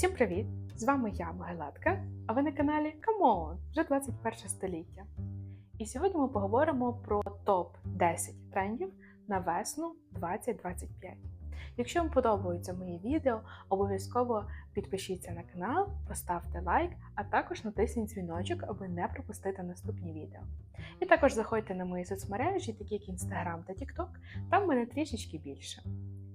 Всім привіт! З вами я, Могилатка, а ви на каналі Камон, вже 21 століття. І сьогодні ми поговоримо про топ-10 трендів на весну 2025. Якщо вам подобаються мої відео, обов'язково підпишіться на канал, поставте лайк, а також натисніть дзвіночок, аби не пропустити наступні відео. І також заходьте на мої соцмережі, такі як Instagram та TikTok, там мене трішечки більше.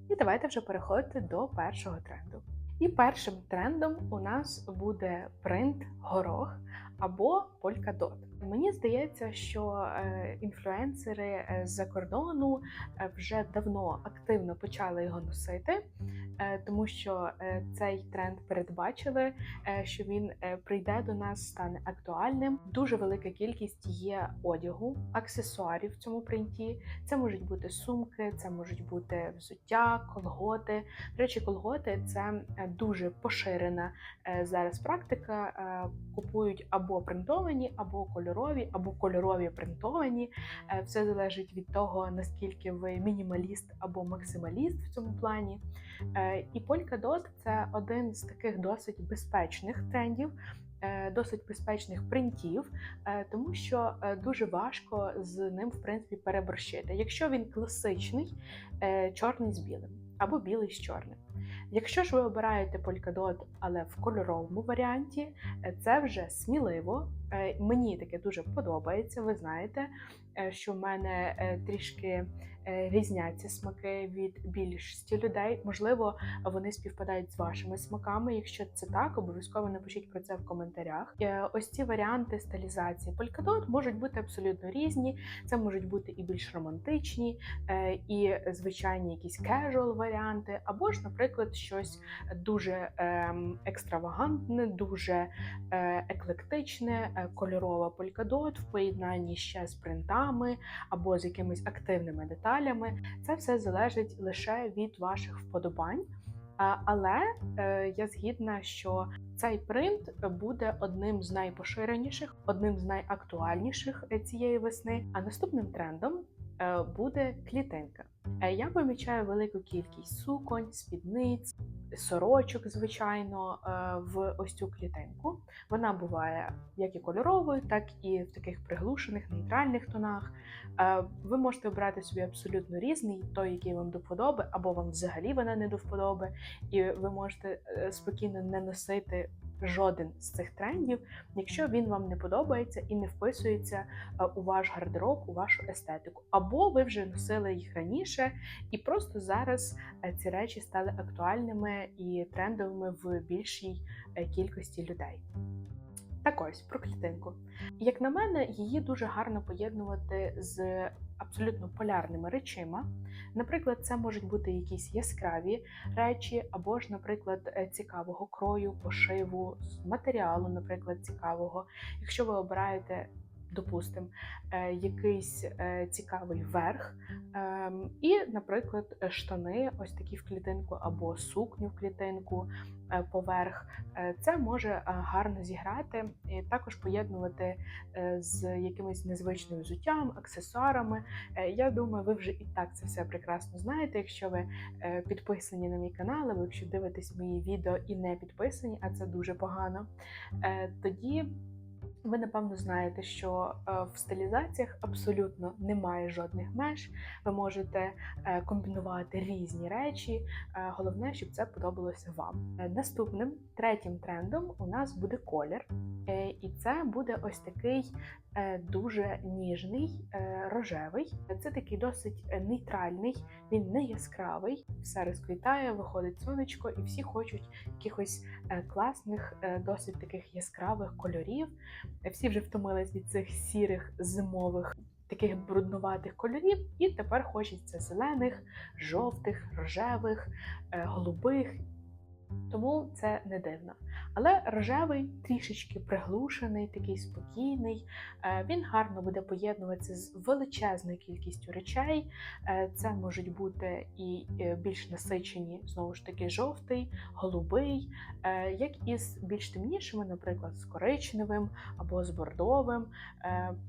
І давайте вже переходити до першого тренду. І першим трендом у нас буде принт горох або полькадот. Мені здається, що е, інфлюенсери е, з-за кордону е, вже давно активно почали його носити, тому що цей тренд передбачили, що він прийде до нас, стане актуальним. Дуже велика кількість є одягу, аксесуарів в цьому принті. Це можуть бути сумки, це можуть бути взуття, колготи. До речі, колготи це дуже поширена зараз практика. Купують або принтовані, або кольорові, або кольорові принтовані. Е, Все залежить від того, наскільки ви мінімаліст або максималіст в цьому плані. Е, І Polkadot – це один з таких досить безпечних трендів. е, Досить безпечних принтів, тому що дуже важко з ним в принципі переборщити. Якщо він класичний, чорний з білим або білий з чорним. Якщо ж ви обираєте Polkadot, але в кольоровому варіанті, е, це вже сміливо. Е, Мені таке дуже подобається. Ви знаєте, е, що в мене трішки різняться смаки від більшості людей. Можливо, вони співпадають з вашими смаками. Якщо це так, обов'язково напишіть про це в коментарях. Е, Ось ці варіанти стилізації полькадот можуть бути абсолютно різні. Це можуть бути і більш романтичні, е, і звичайні якісь casual варіанти, або ж, наприклад, щось дуже ем, екстравагантне, дуже е, еклектичне, е, кольорова полькадот в поєднанні ще з принтами або з якимись активними деталями. Це все залежить лише від ваших вподобань. Але е, я згідна, що цей принт буде одним з найпоширеніших, одним з найактуальніших е, цієї весни. А наступним трендом е, буде клітинка. Я помічаю велику кількість суконь, спідниць, сорочок, звичайно, е, в ось цю клітинку. Вона буває як і кольоровою, так і в таких приглушених нейтральних тонах. Е, Ви можете обрати собі абсолютно різний, той, який вам до вподоби, або вам взагалі вона не до вподоби, і ви можете е, спокійно не носити жоден з цих трендів, якщо він вам не подобається і не вписується е, у ваш гардероб, у вашу естетику. Або ви вже носили їх раніше, і просто зараз е, ці речі стали актуальними і трендовими в більшій е, кількості людей. Так ось про клітинку. Як на мене, її дуже гарно поєднувати з абсолютно полярними речима. Наприклад, це можуть бути якісь яскраві речі, або ж, наприклад, е, цікавого крою, пошиву, матеріалу, наприклад, цікавого. Якщо ви обираєте, допустимо, е, якийсь е, цікавий верх, ем, і, наприклад, штани, ось такі в клітинку, або сукню в клітинку е, поверх, це може гарно зіграти і також поєднувати з якимось незвичним взуттям, аксесуарами. Я думаю, ви вже і так це все прекрасно знаєте. Якщо ви підписані на мій канал, або якщо дивитесь мої відео і не підписані, а це дуже погано, тоді. Ви напевно знаєте, що е, в стилізаціях абсолютно немає жодних меж. Ви можете е, комбінувати різні речі. Е, Головне, щоб це подобалося вам. Наступним третім трендом у нас буде колір, і це буде ось такий дуже ніжний е, рожевий. Це такий досить е, нейтральний, він не яскравий, все розквітає, виходить сонечко, і всі хочуть якихось е, класних, е, досить таких яскравих кольорів. Е, Всі вже втомились від цих сірих зимових. Таких бруднуватих кольорів, і тепер хочеться зелених, жовтих, рожевих, е, голубих тому це не дивно. Але рожевий трішечки приглушений, такий спокійний. Е, Він гарно буде поєднуватися з величезною кількістю речей. Е, Це можуть бути і е, більш насичені, знову ж таки, жовтий, голубий, як і з більш темнішими, наприклад, з коричневим або з бордовим.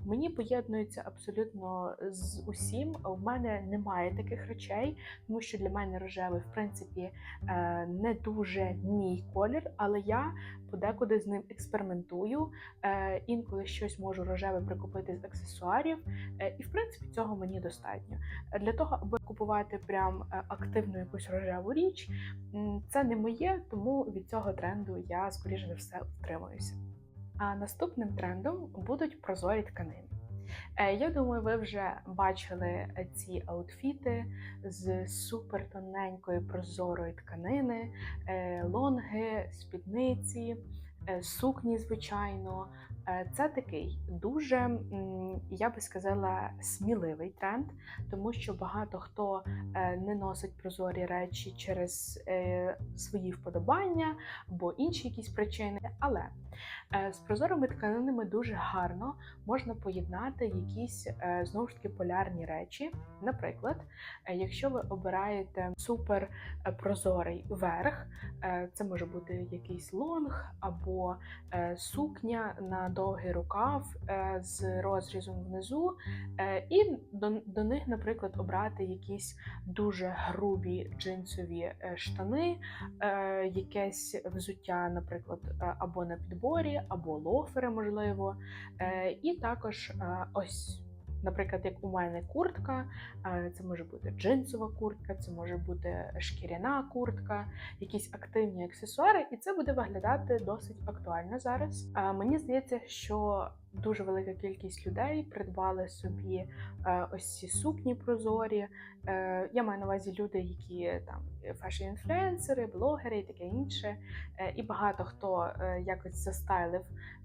Мені поєднується абсолютно з усім. У мене немає таких речей, тому що для мене рожевий, в принципі, не дуже мій колір, але я подекуди з ним експериментую. Е, Інколи щось можу рожеве прикупити з аксесуарів, е, і в принципі цього мені достатньо. Для того, аби купувати прям е, активну якусь рожеву річ, це не моє, тому від цього тренду я скоріше за все втримуюся. А наступним трендом будуть прозорі тканини. Е, Я думаю, ви вже бачили е, ці аутфіти з супер тоненької прозорої тканини, е, лонги, спідниці, сукні, звичайно. Е, Це такий дуже, я би сказала, сміливий тренд, тому що багато хто е, не носить прозорі речі через е, свої вподобання або інші якісь причини. Але з прозорими тканинами дуже гарно можна поєднати якісь знову ж таки полярні речі. Наприклад, якщо ви обираєте супер прозорий верх, це може бути якийсь лонг або сукня на довгий рукав е, з розрізом внизу, е, і до, до них, наприклад, обрати якісь дуже грубі джинсові е, штани, якесь взуття, наприклад, або на підборі, або лофери, можливо. І також ось. Наприклад, як у мене куртка, це може бути джинсова куртка, це може бути шкіряна куртка, якісь активні аксесуари, і це буде виглядати досить актуально зараз. Е, Мені здається, що дуже велика кількість людей придбали собі е, ось ці сукні прозорі. Е, Я маю на увазі люди, які там фешн-інфлюенсери, блогери і таке інше. Е, І багато хто якось застайлив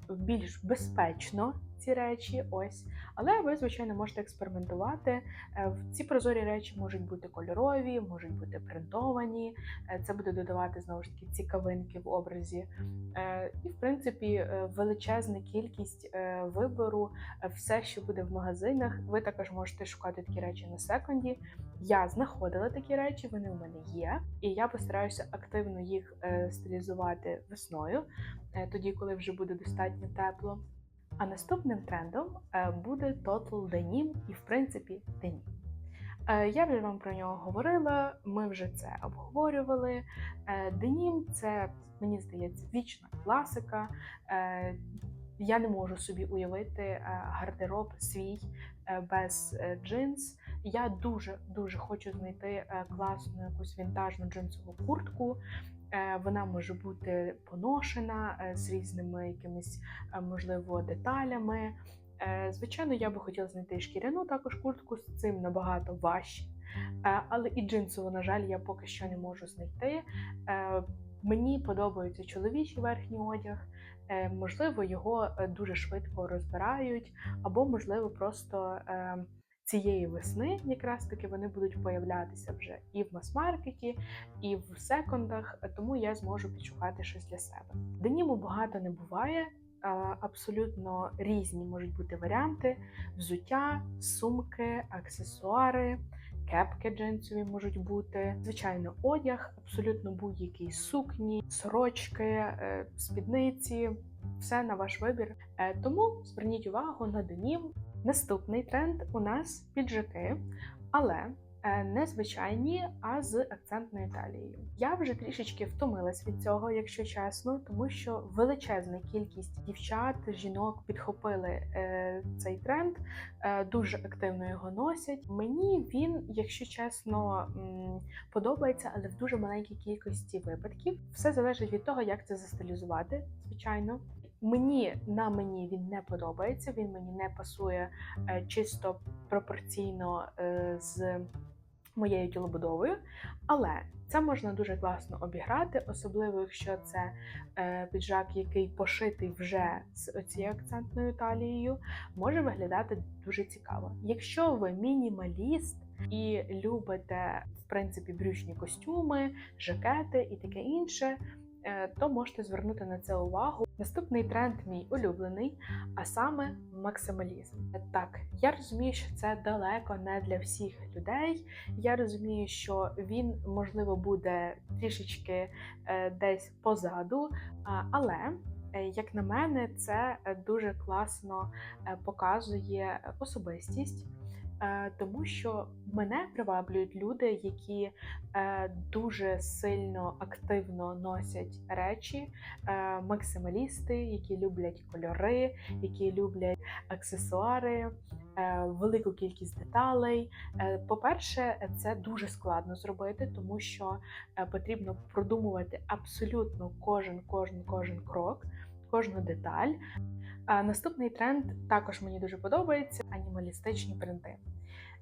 більш безпечно ці речі. Ось, але ви, звичайно, можете експериментувати. Е, Ці прозорі речі можуть бути кольорові, можуть бути принтовані. Е, Це буде додавати знову ж таки цікавинки в образі. Е, І, в принципі, величезна кількість вибору, все, що буде в магазинах. Ви також можете шукати такі речі на секонді. Я знаходила такі речі, вони у мене є, і я постараюся активно їх стилізувати весною, тоді, коли вже буде достатньо тепло. А наступним трендом е, буде Total Denim і, в принципі, денім. Е, Я вже вам про нього говорила, ми вже це обговорювали. Денім це, мені здається, вічна класика. Е, Я не можу собі уявити гардероб свій без джинс. Я дуже дуже хочу знайти класну якусь вінтажну джинсову куртку. Е, Вона може бути поношена е, з різними якимись, е, можливо, деталями. Звичайно, я би хотіла знайти шкіряну також куртку з цим набагато важче. Але і джинсову, на жаль, я поки що не можу знайти. Мені подобається чоловічий верхній одяг. Можливо, його дуже швидко розбирають, або, можливо, просто е, цієї весни якраз таки вони будуть появлятися вже і в мас-маркеті, і в секондах, тому я зможу підшукати щось для себе. Деніму багато не буває. Абсолютно різні можуть бути варіанти: взуття, сумки, аксесуари, кепки джинсові можуть бути, звичайно, одяг, абсолютно будь-які сукні, сорочки, е, спідниці, все на ваш вибір. Е, Тому зверніть увагу на денім. Наступний тренд у нас піджаки, але е, не звичайні, а з акцентною талією. Я вже трішечки втомилась від цього, якщо чесно, тому що величезна кількість дівчат, жінок підхопили е, цей тренд, е, дуже активно його носять. Мені він, якщо чесно, м, подобається, але в дуже маленькій кількості випадків. Все залежить від того, як це застилізувати, звичайно. Мені на мені він не подобається, він мені не пасує е, чисто пропорційно е, з моєю тілобудовою, але це можна дуже класно обіграти, особливо якщо це е, піджак, який пошитий вже з цією акцентною талією, може виглядати дуже цікаво. Якщо ви мінімаліст, і любите в принципі брючні костюми, жакети і таке інше. Е, То можете звернути на це увагу. Наступний тренд мій улюблений, а саме максималізм. Так, я розумію, що це далеко не для всіх людей. Я розумію, що він можливо буде трішечки е, десь позаду, але е, як на мене, це е, дуже класно е, показує особистість. Е, Тому що мене приваблюють люди, які е, дуже сильно активно носять речі, е, максималісти, які люблять кольори, які люблять аксесуари, велику кількість деталей. По-перше, це дуже складно зробити, тому що потрібно продумувати абсолютно кожен, кожен, кожен крок, кожну деталь. А Наступний тренд також мені дуже подобається: анімалістичні принти.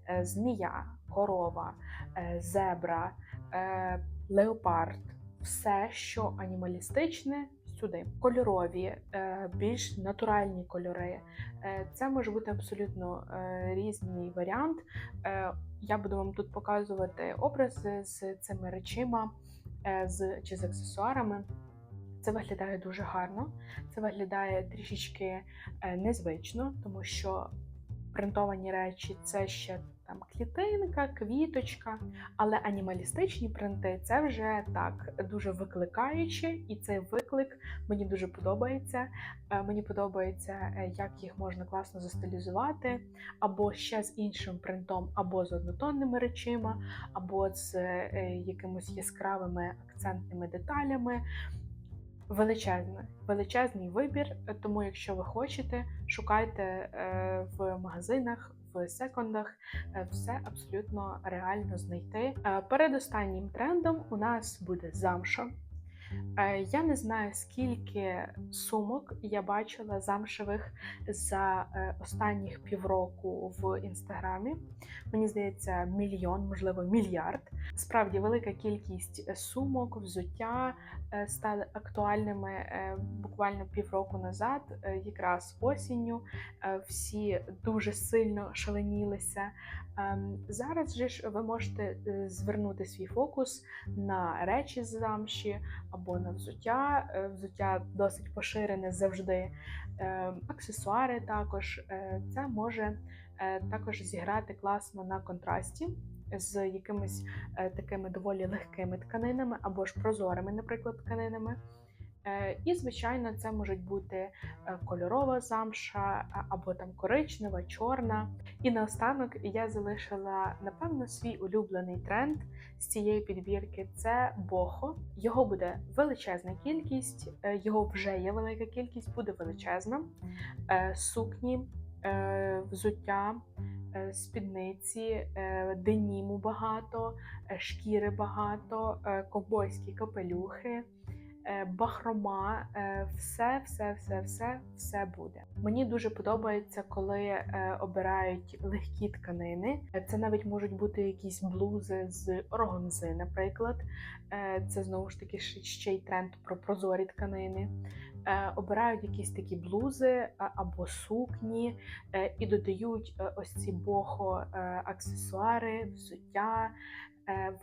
Е, Змія, корова, е, зебра, е, леопард все, що анімалістичне, сюди. Кольорові, більш натуральні кольори. Це може бути абсолютно різний варіант. Я буду вам тут показувати образи з цими речима з, чи з аксесуарами. Це виглядає дуже гарно, це виглядає трішечки е, незвично, тому що принтовані речі це ще там клітинка, квіточка, але анімалістичні принти це вже так дуже викликаюче, і цей виклик мені дуже подобається. Е, Мені подобається, е, як їх можна класно застилізувати, або ще з іншим принтом, або з однотонними речима, або з якимось яскравими акцентними деталями. Величезний, величезний вибір. Тому, якщо ви хочете, шукайте е, в магазинах, в секондах, е, все абсолютно реально знайти. Е, Передостаннім трендом у нас буде замша. Я не знаю, скільки сумок я бачила замшевих за останніх півроку в інстаграмі. Мені здається, мільйон, можливо, мільярд. Справді велика кількість сумок, взуття стали актуальними е, буквально півроку назад, е, якраз осінню. Е, Всі дуже сильно шаленілися. Ем, Зараз же ж ви можете е, звернути свій фокус на речі з замші або на взуття. Е, Взуття досить поширене завжди. Е, Аксесуари також Е, це може е, також зіграти класно на контрасті з якимись е, такими доволі легкими тканинами або ж прозорими, наприклад, тканинами. Е, І, звичайно, це можуть бути е, кольорова замша або там коричнева, чорна. І наостанок я залишила, напевно, свій улюблений тренд з цієї підбірки це бохо. Його буде величезна кількість, його вже є велика кількість, буде величезна. Сукні, взуття, спідниці, е, деніму багато, е, шкіри багато, е, ковбойські капелюхи. Е, Бахрома, е, все, все, все, все, все буде. Мені дуже подобається, коли е, обирають легкі тканини. Це навіть можуть бути якісь блузи з органзи, наприклад. Це знову ж таки ще й тренд про прозорі тканини. Обирають якісь такі блузи або сукні і додають ось ці бохо аксесуари, взуття.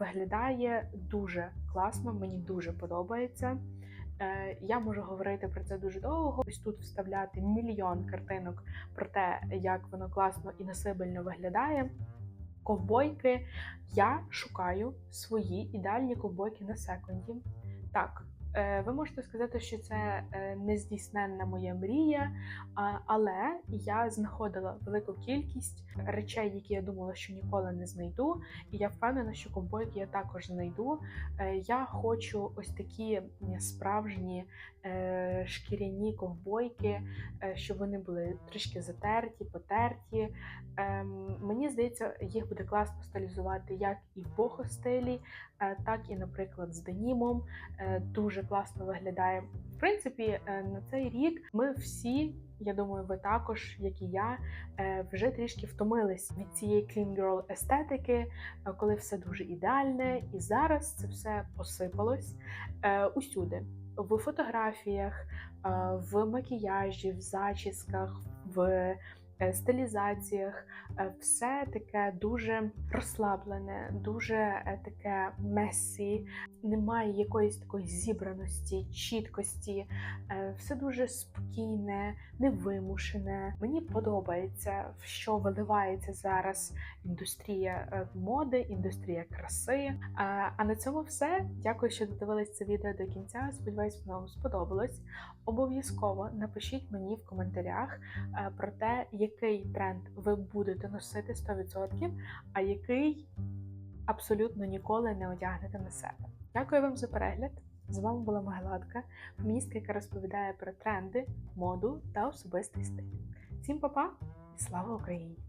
Виглядає дуже класно, мені дуже подобається. Е, Я можу говорити про це дуже довго. Ось тут вставляти мільйон картинок про те, як воно класно і насибельно виглядає. Ковбойки. Я шукаю свої ідеальні ковбойки на секунді. Так, ви можете сказати, що це е, нездійсненна моя мрія, але я знаходила велику кількість речей, які я думала, що ніколи не знайду. І я впевнена, що ковбойки я також знайду. Е, Я хочу ось такі справжні е, шкіряні ковбойки, е, щоб вони були трішки затерті, потерті. Ем, Мені здається, їх буде класно стилізувати як і в бохо стилі, е, так і, наприклад, з денімом. Е, Дуже класно виглядає. В принципі, е, на цей рік ми всі. Я думаю, ви також, як і я, е, вже трішки втомились від цієї clean girl естетики, е, коли все дуже ідеальне, і зараз це все посипалось усюди. В фотографіях, в макіяжі, в зачісках, в стилізаціях. Е, Все таке дуже розслаблене, дуже е, таке месі, немає якоїсь такої зібраності, чіткості, Е, все дуже спокійне, невимушене. Мені подобається, що виливається зараз індустрія е, моди, індустрія краси. Е, А на цьому все. Дякую, що додивились це відео до кінця. Сподіваюсь, воно вам сподобалось. Обов'язково напишіть мені в коментарях е, про те, який тренд ви будете носити 100%, а який абсолютно ніколи не одягнете на себе. Дякую вам за перегляд. З вами була Магеладка, феміністка, яка розповідає про тренди, моду та особистий стиль. Всім па-па і слава Україні!